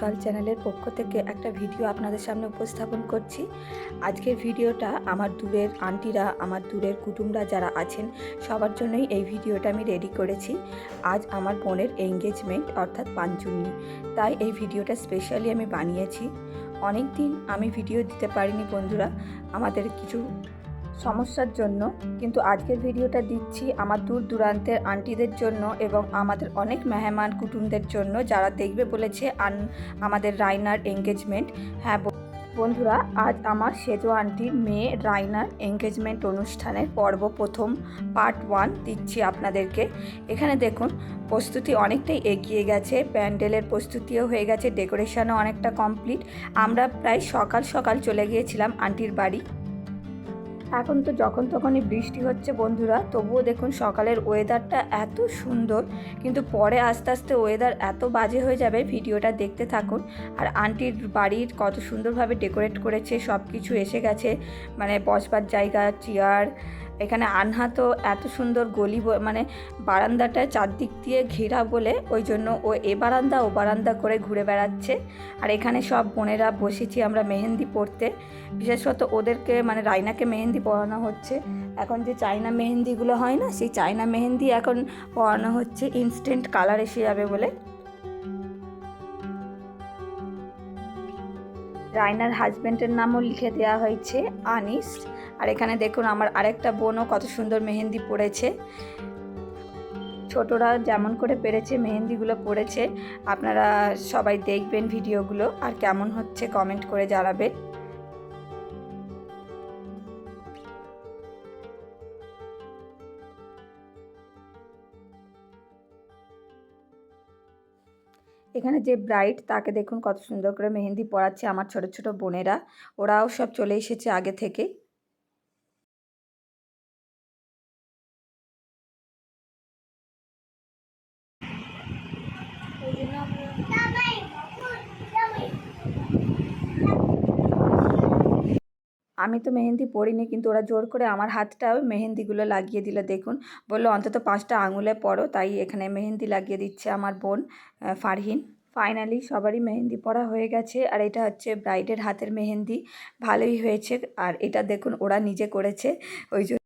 Girl চ্যানেলের পক্ষ থেকে একটা ভিডিও আপনাদের সামনে উপস্থাপন করছি। আজকের ভিডিওটা আমার দূরের আন্টিরা, আমার দূরের কুটুমরা যারা আছেন, সবার জন্যই এই ভিডিওটা আমি রেডি করেছি। আজ আমার বোনের এঙ্গেজমেন্ট অর্থাৎ পাঞ্চুন্নি। তাই এই ভিডিওটা স্পেশালি আমি বানিয়েছি। অনেক দিন আমি ভিডিও দিতে পারিনি বন্ধুরা। আমাদের কিছু সমস্যার জন্য, কিন্তু আজকের ভিডিওটা দিচ্ছি আমার দূর দূরান্তের আন্টিদের জন্য এবং আমাদের অনেক মেহমান কুটুমদের জন্য যারা দেখবে বলেছে আন, আমাদের রাইনার এঙ্গেজমেন্ট। হ্যাঁ বন্ধুরা, আজ আমার সেজো আন্টির মেয়ে রাইনার এঙ্গেজমেন্ট অনুষ্ঠানের পর্ব প্রথম পার্ট ওয়ান দিচ্ছি আপনাদেরকে। এখানে দেখুন, প্রস্তুতি অনেকটাই এগিয়ে গেছে, প্যান্ডেলের প্রস্তুতিও হয়ে গেছে, ডেকোরেশনও অনেকটা কমপ্লিট। আমরা প্রায় সকাল সকাল চলে গিয়েছিলাম আন্টির বাড়ি। এখন তো যখন তখনই বৃষ্টি হচ্ছে বন্ধুরা, তবুও দেখুন সকালের ওয়েদারটা এত সুন্দর, কিন্তু পরে আস্তে আস্তে ওয়েদার এত বাজে হয়ে যাবে, ভিডিওটা দেখতে থাকুন। আর আন্টির বাড়ির কত সুন্দরভাবে ডেকোরেট করেছে সব কিছু এসে গেছে মানে বসবার জায়গা চেয়ার এখানে আনহা তো এত সুন্দর গলি মানে বারান্দাটা চারদিক দিয়ে ঘেরা বলে, ওই জন্য ও এ বারান্দা, ও বারান্দা করে ঘুরে বেড়াচ্ছে। আর এখানে সব বোনেরা বসেছি আমরা মেহেন্দি পড়তে বিশেষত ওদেরকে মানে রাইনাকে মেহেন্দি পরানো হচ্ছে। এখন যে চায়না মেহেন্দিগুলো হয় না, সেই চায়না মেহেন্দি এখন পরানো হচ্ছে ইনস্ট্যান্ট কালার এসে যাবে বলে। রাইনার হাজব্যান্ডের নামও লিখে দেওয়া হয়েছে, আনিস। আর এখানে দেখুন আমার আরেকটা বোনও কত সুন্দর মেহেন্দি পড়েছে। ছোটরা যেমন করে পেরেছে, মেহেন্দিগুলো পড়েছে। আপনারা সবাই দেখবেন ভিডিওগুলো আর কেমন হচ্ছে কমেন্ট করে জানাবেন। এখানে যে ব্রাইড তাকে দেখুন কত সুন্দর করে মেহেন্দি পড়াচ্ছে আমার ছোট ছোট বোনেরা। ওরাও সব চলে এসেছে আগে থেকে। আমি তো মেহেন্দি পড়িনি কিন্তু ওরা জোর করে আমার হাতটাও মেহেন্দিগুলো লাগিয়ে দিল। দেখুন, বলল, অন্তত পাঁচটা আঙুলে পড়ো তাই এখানে মেহেন্দি লাগিয়ে দিচ্ছে আমার বোন ফারহিন। ফাইনালি সবারই মেহেন্দি পরা হয়ে গেছে, আর এটা হচ্ছে ব্রাইডের হাতের মেহেন্দি। ভালোই হয়েছে, আর এটা দেখুন, ওরা নিজে করেছে। ওই জন্য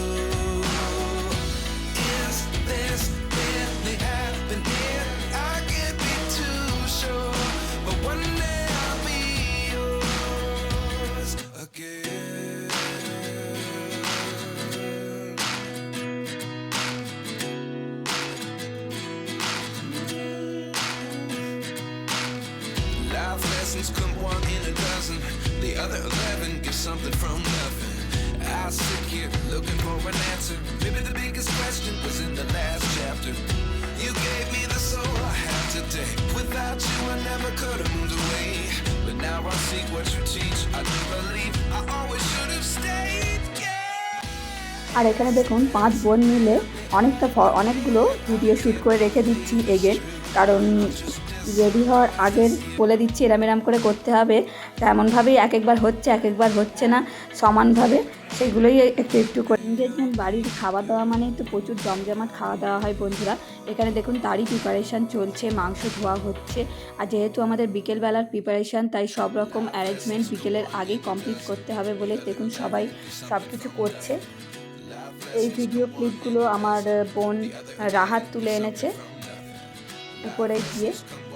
Something from nothing. I sit here looking for an answer. Maybe the biggest question was in the last chapter. You gave me the soul I have today. Without you, I never could have moved away. But now I see what you teach. I do believe I always should have stayed. আর এখানে দেখুন পাঁচ বোন মিলে অনেকটা অনেকগুলো video shoot করে রেখে দিচ্ছি এগেন কারণ রেডি হওয়ার আগের বলে দিচ্ছি, এরাম এরম করে করতে হবে। তেমনভাবেই এক একবার হচ্ছে এক একবার হচ্ছে না, সমানভাবে সেগুলোই একটু একটু করে। এনগেজমেন্ট বাড়ির খাওয়া দাওয়া মানে তো প্রচুর জমজমাট খাওয়া দাওয়া হয় বন্ধুরা। এখানে দেখুন, তারই প্রিপারেশান চলছে, মাংস ধোয়া হচ্ছে। আর যেহেতু আমাদের বিকেলবেলার প্রিপারেশান তাই সব রকম অ্যারেঞ্জমেন্ট বিকেলের আগেই কমপ্লিট করতে হবে বলে দেখুন, সবাই সব কিছু করছে। এই ভিডিও ক্লিপগুলো আমার বোন রাহাত তুলে এনেছে। উপরে গিয়ে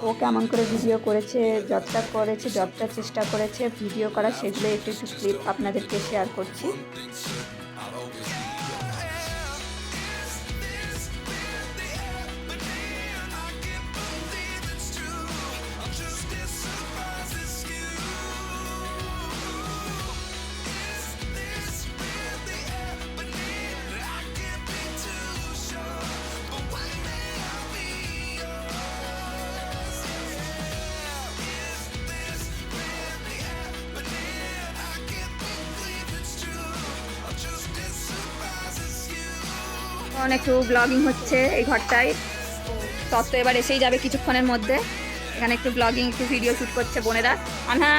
ও কেমন করে ভিডিও করেছে যতটা করেছে যতটা চেষ্টা করেছে ভিডিও করা, সেগুলো একটু একটু ক্লিপ আপনাদেরকে শেয়ার করছি। এখন একটু ব্লগিং হচ্ছে এই ঘরটায়। তত্ত্ব এবার এসেই যাবে কিছুক্ষণের মধ্যে। এখানে একটু ব্লগিং একটু ভিডিও শ্যুট করছে বোনেরা। আনহা!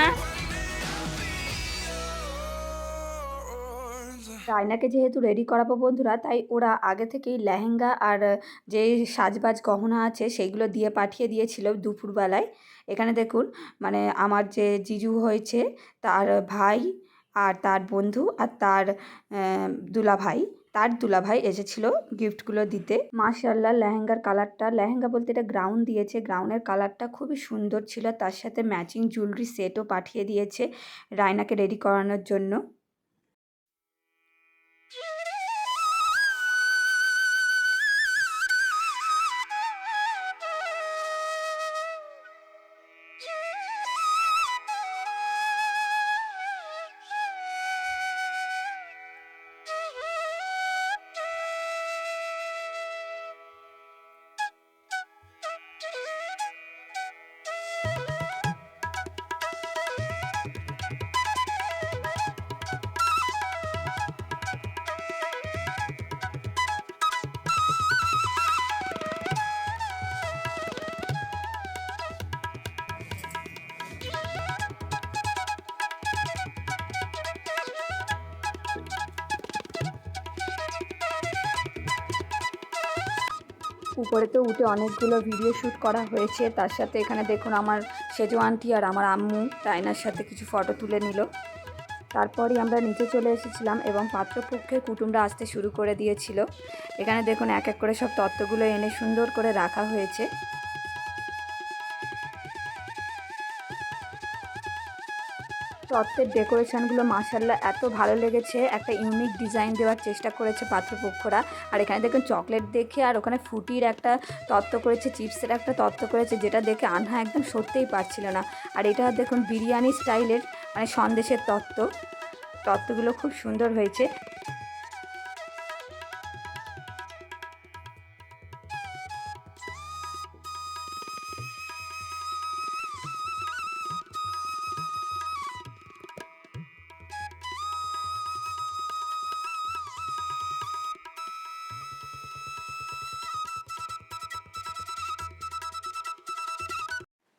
রায়নাকে যেহেতু রেডি করাবো বন্ধুরা, তাই ওরা আগে থেকেই লেহেঙ্গা আর যে সাজবাজ গহনা আছে, সেইগুলো দিয়ে পাঠিয়ে দিয়েছিল দুপুরবেলায়। এখানে দেখুন মানে আমার যে জিজু হয়েছে, তার ভাই আর তার বন্ধু আর তার দুলাভাই তার দুলাভাই এসেছিল গিফটগুলো দিতে। মাশাল্লাহ লেহেঙ্গার কালারটা, লেহেঙ্গা বলতে এটা গ্রাউন্ড দিয়েছে। গ্রাউনের কালারটা খুবই সুন্দর ছিল, তার সাথে ম্যাচিং জুয়েলারি সেটও পাঠিয়ে দিয়েছে রায়নাকে রেডি করানোর জন্য। উপরে তো উঠে অনেকগুলো ভিডিও শ্যুট করা হয়েছে। তার সাথে এখানে দেখুন আমার সেজো আন্টি আর আমার আম্মু টাইনার সাথে কিছু ফটো তুলে নিল। তারপরই আমরা নিচে চলে এসেছিলাম এবং পাত্রপক্ষের কুটুমরা আসতে শুরু করে দিয়েছিল। এখানে দেখুন এক এক করে সব তত্ত্বগুলো এনে সুন্দর করে রাখা হয়েছে। তত্ত্বের ডেকোরেশনগুলো মাসাল্লা এত ভালো লেগেছে। একটা ইউনিক ডিজাইন দেওয়ার চেষ্টা করেছে পাত্রপক্ষরা। আর এখানে দেখুন চকলেট দেখে আর ওখানে ফুটির একটা তত্ত্ব করেছে, চিপসের একটা তত্ত্ব করেছে, যেটা দেখে আনহা একদম সত্যিই পারছিল না। আর এটা দেখুন বিরিয়ানি স্টাইলের মানে সন্দেশের তত্ত্ব। তত্ত্বগুলো খুব সুন্দর হয়েছে।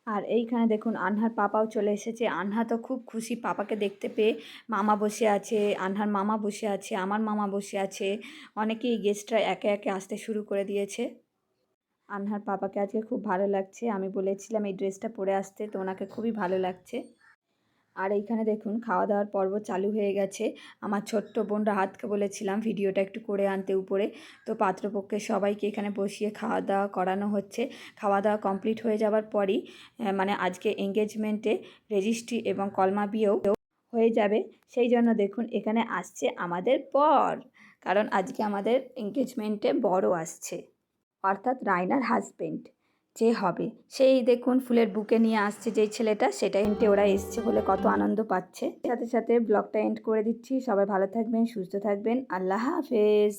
আর এইখানে দেখুন আনহার পাপাও চলে এসেছে। আনহা তো খুব খুশি পাপাকে দেখতে পেয়ে। মামা বসে আছে, আনহার মামা বসে আছে, আমার মামা বসে আছে। অনেকেই গেস্টরা একে একে আসতে শুরু করে দিয়েছে। আনহার পাপাকে আজকে খুব ভালো লাগছে। আমি বলেছিলাম এই ড্রেসটা পরে আসতে, তো ওনাকে খুবই ভালো লাগছে। আর এইখানে দেখুন খাওয়া দাওয়ার পর্ব চালু হয়ে গেছে। আমার ছোট্ট বোন রাহাতকে বলেছিলাম ভিডিওটা একটু করে আনতে উপরে। তো পাত্রপক্ষের সবাইকে এখানে বসিয়ে খাওয়া দাওয়া করানো হচ্ছে। খাওয়া দাওয়া কমপ্লিট হয়ে যাওয়ার পরই মানে আজকে এঙ্গেজমেন্টে রেজিস্ট্রি এবং কলমা বিয়েও হয়ে যাবে। সেই জন্য দেখুন, এখানে আসছে আমাদের বর কারণ আজকে আমাদের এঙ্গেজমেন্টে বড় আসছে। অর্থাৎ রায়নার হাজবেন্ড। যে হবে। সেই দেখুন ফুলের বুকে নিয়ে আসছে যেই ছেলেটা সেটা এন্টে ওরা এসছে বলে কত আনন্দ পাচ্ছে। সাথে সাথে ব্লগটা এন্ড করে দিচ্ছি। সবাই ভালো থাকবেন, সুস্থ থাকবেন। আল্লাহ হাফেজ।